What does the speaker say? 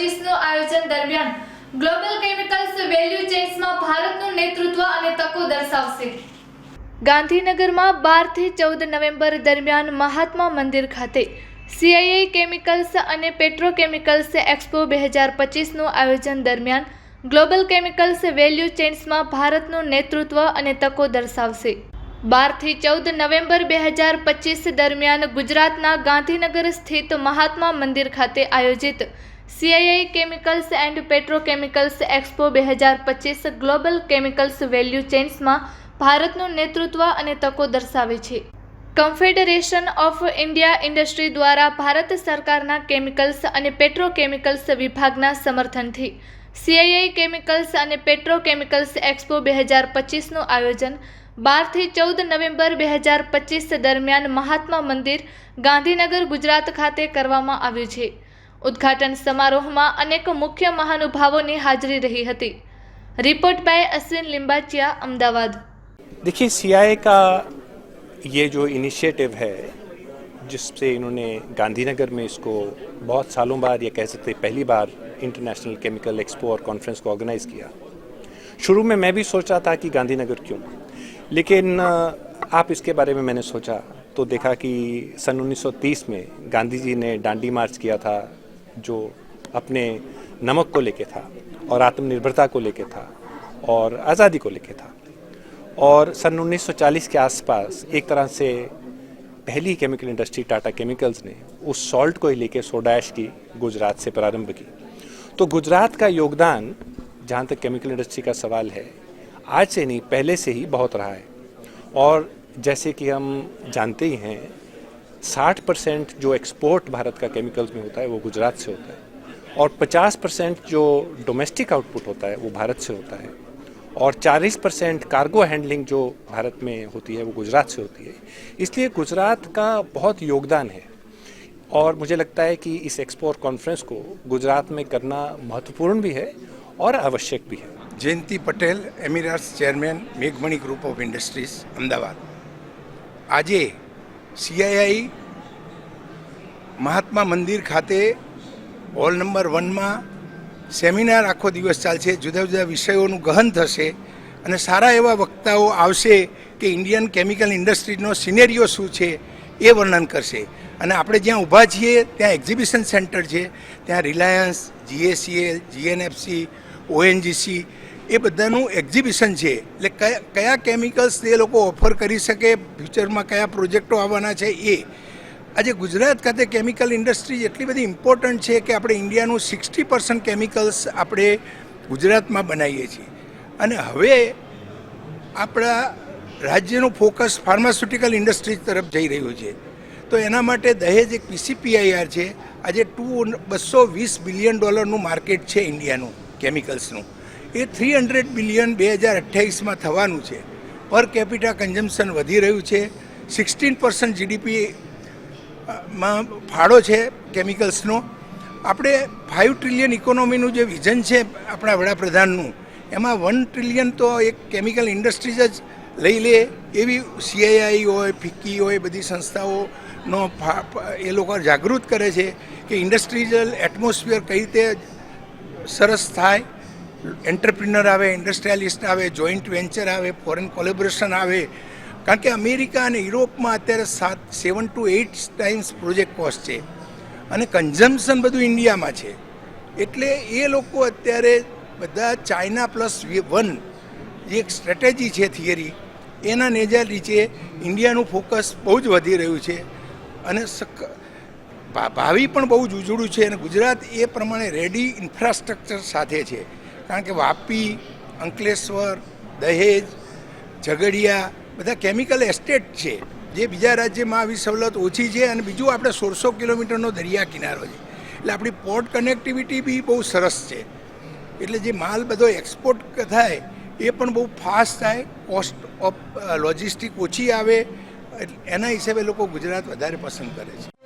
પચીસનું આયોજન દરમિયાન global chemicals value ચેન્સમાં ભારતનું નેતૃત્વ અને તકો દર્શાવશે. ગાંધીનગરમાં બારથી ચૌદ નવેમ્બર દરમિયાન મહાત્મા મંદિર ખાતે સીઆઈએ કેમિકલ્સ અને પેટ્રોકેમિકલ્સ એક્સપો બે હજાર પચીસનું આયોજન દરમિયાન ગ્લોબલ કેમિકલ્સ વેલ્યુ ચેન્સમાં ભારતનું નેતૃત્વ અને તકો દર્શાવશે. બારથી ચૌદ નવેમ્બર બે હજાર પચીસ દરમિયાન ગુજરાતના ગાંધીનગર સ્થિત મહાત્મા મંદિર ખાતે આયોજિત CII chemicals and petrochemicals expo બે હજાર પચીસ ગ્લોબલ કેમિકલ્સ વેલ્યુ ચેન્સમાં ભારતનું નેતૃત્વ અને તકો દર્શાવે છે. કન્ફેડરેશન ઓફ ઇન્ડિયા ઇન્ડસ્ટ્રી દ્વારા ભારત સરકારના કેમિકલ્સ અને પેટ્રોકેમિકલ્સ વિભાગના સમર્થનથી સીઆઈઆઈ કેમિકલ્સ અને પેટ્રોકેમિકલ્સ એક્સપો બે હજાર પચીસનું આયોજન બારથી ચૌદ નવેમ્બર બે હજાર પચીસ દરમિયાન મહાત્મા મંદિર ગાંધીનગર ગુજરાત ખાતે કરવામાં આવ્યું છે. ઉદ્ઘાટન સમારોહમાં અનેક મુખ્ય મહાનુભાવોની હાજરી રહી હતી રિપોર્ટ બાય અશ્વિન लिंबाचिया अहमदाबाद देखिए सीआईए का ये जो इनिशिएटिव है जिससे इन्होंने गांधीनगर में इसको बहुत सालों बाद या कह सकते हैं पहली बार इंटरनेशनल केमिकल एक्सपो और कॉन्फ्रेंस को ऑर्गेनाइज किया शुरू में मैं भी सोच रहा था कि गांधीनगर क्यों लेकिन अ, आप इसके बारे में मैंने सोचा तो देखा कि सन 1930 में गांधी जी ने डांडी मार्च किया था जो अपने नमक को लेके था और आत्मनिर्भरता को लेके था और आज़ादी को लेके था। और सन 1940 के आसपास एक तरह से पहली केमिकल इंडस्ट्री टाटा केमिकल्स ने उस सॉल्ट को ही लेके सोडा ऐश की गुजरात से प्रारंभ की। तो गुजरात का योगदान जहाँ तक केमिकल इंडस्ट्री का सवाल है, आज से नहीं, पहले से ही बहुत रहा है। और जैसे कि हम जानते ही हैं 60 परसेंट जो एक्सपोर्ट भारत का केमिकल्स में होता है वो गुजरात से होता है और 50 परसेंट जो डोमेस्टिक आउटपुट होता है वो भारत से होता है और 40 परसेंट कार्गो हैंडलिंग जो भारत में होती है वो गुजरात से होती है इसलिए गुजरात का बहुत योगदान है और मुझे लगता है कि इस एक्सपो और कॉन्फ्रेंस को गुजरात में करना महत्वपूर्ण भी है और आवश्यक भी है જયંતિ Patel એમિરાટ્સ chairman મેઘમણી group of industries Ahmedabad આજે સીઆઈઆઈ મહાત્મા મંદિર ખાતે હોલ નંબર વનમાં સેમિનાર આખો દિવસ ચાલશે. જુદા જુદા વિષયોનું ગહન થશે અને સારા એવા વક્તાઓ આવશે કે ઇન્ડિયન કેમિકલ ઇન્ડસ્ટ્રીનો સિનેરિયો શું છે એ વર્ણન કરશે. અને આપણે જ્યાં ઊભા છીએ ત્યાં એક્ઝિબિશન સેન્ટર છે. ત્યાં રિલાયન્સ જીએસીએલ જીએનએફસી, ઓએનજીસી એ બધાનું એક્ઝિબિશન છે. એટલે કયા કયા કેમિકલ્સ એ લોકો ઓફર કરી શકે ફ્યુચરમાં કયા પ્રોજેક્ટો આવવાના છે એ. આજે ગુજરાત ખાતે કેમિકલ ઇન્ડસ્ટ્રી એટલી બધી ઇમ્પોર્ટન્ટ છે કે આપણે ઇન્ડિયાનું સિક્સટી પર્સન્ટ કેમિકલ્સ આપણે ગુજરાતમાં બનાવીએ છીએ. અને હવે આપણા રાજ્યનું ફોકસ ફાર્માસ્યુટિકલ ઇન્ડસ્ટ્રી તરફ જઈ રહ્યું છે. તો એના માટે દહેજ એક પીસીપીઆઈઆર છે. આજે ટુ બસો વીસ બિલિયન ડોલરનું માર્કેટ છે ઇન્ડિયાનું કેમિકલ્સનું એ થ્રી હંડ્રેડ બિલિયન બે હજાર અઠ્યાવીસમાં થવાનું છે. પર કેપિટા કન્ઝમ્પશન વધી રહ્યું છે. સિક્સટીન પર્સન્ટ જીડીપી માં ફાળો છે કેમિકલ્સનો આપણે ફાઇવ ટ્રિલિયન ઇકોનોમીનું જે વિઝન છે આપણા વડાપ્રધાનનું, એમાં વન ટ્રિલિયન તો એક કેમિકલ ઇન્ડસ્ટ્રીઝ જ લઈ લે એવી સીઆઈઆઈ હોય, ફિક્કી હોય, બધી સંસ્થાઓનો એ લોકો જાગૃત કરે છે કે ઇન્ડસ્ટ્રીઝલ એટમોસ્ફિયર કઈ રીતે સરસ થાય એન્ટરપ્રિનર આવે ઇન્ડસ્ટ્રીયાલિસ્ટ આવે જોઈન્ટ વેન્ચર આવે ફોરેન કોલેબોરેશન આવે. કારણ કે અમેરિકા અને યુરોપમાં અત્યારે સાત seven to eight times project cost છે. અને કન્ઝમ્પશન બધું ઇન્ડિયામાં છે. એટલે એ લોકો અત્યારે બધા ચાઇના પ્લસ વન જે એક સ્ટ્રેટેજી છે થિયરી એના નેજા નીચે ઇન્ડિયાનું ફોકસ બહુ જ વધી રહ્યું છે. અને ભાવિ પણ બહુ જ ઉજળું છે અને ગુજરાત એ પ્રમાણે રેડી ઇન્ફ્રાસ્ટ્રક્ચર સાથે છે. કારણ કે વાપી, અંકલેશ્વર, દહેજ, ઝઘડિયા, બધા કેમિકલ એસ્ટેટ છે. જે બીજા રાજ્યમાં આવી સવલત ઓછી છે અને બીજું આપણે સોળસો કિલોમીટરનો દરિયા કિનારો છે. એટલે આપણી પોર્ટ કનેક્ટિવિટી બી બહુ સરસ છે. એટલે જે માલ બધો એક્સપોર્ટ થાય, એ પણ બહુ ફાસ્ટ થાય કોસ્ટ ઓફ લોજિસ્ટિક ઓછી આવે એના હિસાબે લોકો ગુજરાત વધારે પસંદ કરે છે.